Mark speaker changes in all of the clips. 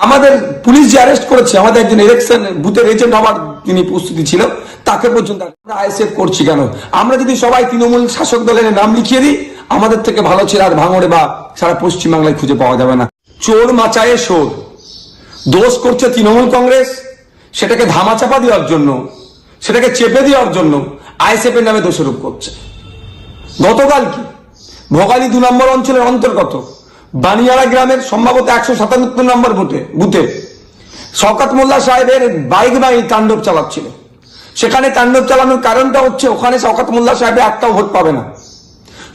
Speaker 1: আমাদের পুলিশ যে অ্যারেস্ট করেছে, আমাদের একজন ইলেকশন বুথের এজেন্ট হওয়ার তিনি প্রস্তুতি ছিল, তাকে পর্যন্ত আমরা আইএসএফ করছি কেন? আমরা যদি সবাই তৃণমূল শাসক দলের নাম লিখিয়ে দিই, আমাদের থেকে ভালো ছিল আর ভাঙড়ে বা সারা পশ্চিমবাংলায় খুঁজে পাওয়া যাবে না। চোর মাচায়ে সোর দোষ করছে তৃণমূল কংগ্রেস, সেটাকে ধামাচাপা দেওয়ার জন্য, সেটাকে চেপে দেওয়ার জন্য আইএসএফ এর নামে দোষারোপ করছে। গতকাল কি? ভোগালী দু নম্বর অঞ্চলের অন্তর্গত বানিয়ারা গ্রামের সম্ভবত একশো সাতানব্বই নম্বর বুথে বুথে। শওকাত মোল্লা সাহেবের বাইক বাহিনী তাণ্ডব চালাচ্ছিল। সেখানে তাণ্ডব চালানোর কারণটা হচ্ছে ওখানে শওকাত মোল্লা সাহেবের একটাও ভোট পাবে না।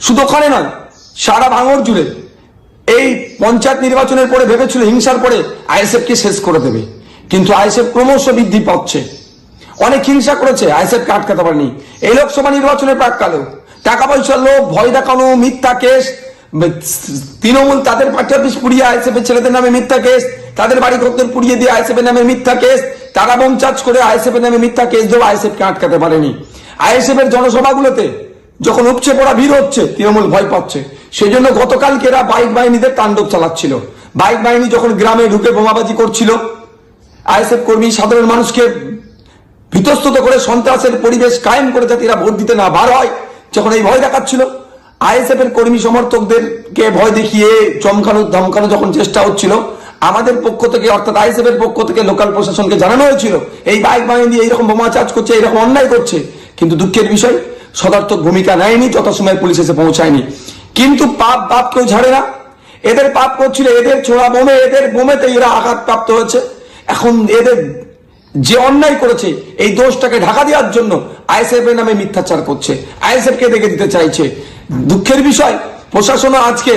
Speaker 1: শুধু ওখানে নয়, সারা ভাঙর জুড়ে এই পঞ্চায়েত নির্বাচনের পরে ভেবেছিল হিংসার পরে আইএসএফ কে শেষ করে দেবে। কিন্তু আইএসএফ ক্রমশ বৃদ্ধি পাচ্ছে। অনেক হিংসা করেছে আইএসএফ কে আটকাতে পারেনি। এই লোকসভা নির্বাচনের প্রাককালেও টাকা পয়সার লোভ, ভয় দেখানো, মিথ্যা কেস তৃণমূল তাদের পার্টি অফিস পুড়িয়ে আইএসএফ এর ছেলেদের নামে মিথ্যা কেস, তাদের বাড়ি ঘরদের পুড়িয়ে দিয়ে আইএসএফ এর নামে মিথ্যা কেস, তারা বোম চার্জ করে আইএসএফ এর নামে মিথ্যা কেস দেওয়া আইএসএফ কে আটকাতে পারেনি। আইএসএফ এর জনসভাগুলোতে যখন উপচে পড়া ভিড় হচ্ছে, তৃণমূল ভয় পাচ্ছে। সেই জন্য গতকালকে এরা বাইক বাহিনীদের তাণ্ডব চালাচ্ছিল। বাইক বাহিনী যখন গ্রামে ঢুকে বোমাবাজি করছিল, আইএসএফ কর্মী সাধারণ মানুষকে ভীতস্তত করে সন্ত্রাসের পরিবেশ কায়েম করে যাতে এরা ভোট দিতে না বার হয়, যখন এই ভয় দেখাচ্ছিল আইএসএফ এর কর্মী সমর্থকদেরকে ভয় দেখিয়ে চমকানো, ধমকানো যখন চেষ্টা হচ্ছিল, আমাদের পক্ষ থেকে, অর্থাৎ আইএসএফ এর পক্ষ থেকে লোকাল প্রশাসনকে জানানো হয়েছিল, এই বাইক বাহিনী এইরকম বোমা চার্জ করছে, এইরকম অন্যায় করছে। কিন্তু দুঃখের বিষয়, সদার্থক ভূমিকা নেয়নি, যথাসময়ে পুলিশ এসে পৌঁছায়নি। কিন্তু পাপ বাপ কেউ ঝাড়ে না। এদের পাপ করছিল, এদের ছোড়া বোমে, এদের বোমেতে এরা আঘাত প্রাপ্ত হয়েছে। এখন এদের যে অন্যায় করেছে, এই দোষটাকে ঢাকা দেওয়ার জন্য আইএসএফ এর নামে মিথ্যাচার করছে। আইএসএফ কে দেখে দিতে চাইছে? দুঃখের বিষয়, প্রশাসনও আজকে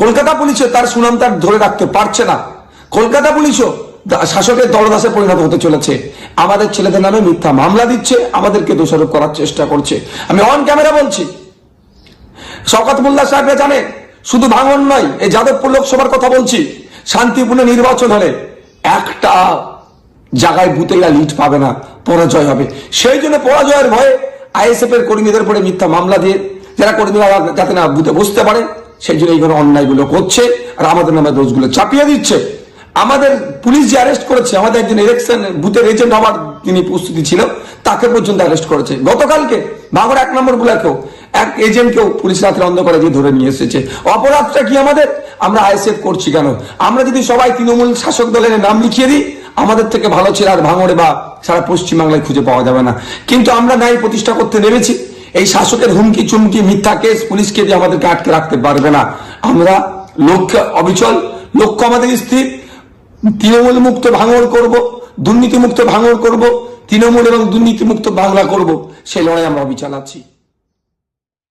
Speaker 1: কলকাতা পুলিশও তার সুনাম তার ধরে রাখতে পারছে না। কলকাতা পুলিশও শাসকের দলদাসে পরিণত হতে চলেছে। আমাদের ছেলেদের নামে মিথ্যা মামলা দিচ্ছে, আমাদেরকে দোষারোপ করার চেষ্টা করছে। আমি অন ক্যামেরা বলছি। শওকত মোল্লা সাহেবরা জানে, শুধু ভাঙন নয়, এই যাদবপুর লোকসভার কথা বলছি। শান্তিপূর্ণ নির্বাচন হলে একটা জায়গায় বুথেরা লিড পাবে না, পরাজয় হবে। সেই জন্য পরাজয়ের ভয়ে আইএসএফ এর কর্মীদের উপরে মিথ্যা মামলা দিয়ে যারা কর্মীরা যাতে না বুথে বসতে পারে। সেই জন্য এইগুলো অন্যায়গুলো করছে আর আমাদের নামে দোষগুলো চাপিয়ে দিচ্ছে। আমাদের পুলিশ যে অ্যারেস্ট করেছে, আমাদের একজন ইলেকশন বুথের এজেন্ট হওয়ার তিনি প্রস্তুতি ছিল, তাকে পর্যন্ত অ্যারেস্ট করেছে। গতকালকে ভাঙর এক নম্বর গুলাকেও এক এজেন্টকেও পুলিশ রাত্রে অন্ধকারে দিয়ে ধরে নিয়ে এসেছে। অপরাধটা কি আমাদের? আমরা আইএসএফ করছি কেন? আমরা যদি সবাই তৃণমূল শাসক দলের নাম লিখিয়ে দিই, আমাদের থেকে ভালো ছিল আর ভাঙড়ে বা সারা পশ্চিমবাংলায় খুঁজে পাওয়া যাবে না। কিন্তু আমরা ন্যায় প্রতিষ্ঠা করতে নেমেছি। এই শাসকের হুমকি চুমকি মিথ্যা কেস পুলিশকে দিয়ে আমাদেরকে আটকে রাখতে পারবে না। আমরা লক্ষ্য অবিচল, লক্ষ্য আমাদের স্থির। তৃণমূল মুক্ত ভাঙড় করব দুর্নীতি মুক্ত ভাঙড় করব, তৃণমূল এবং দুর্নীতি মুক্ত বাংলা করব সেই লড়াই আমরা অবিচালাচ্ছি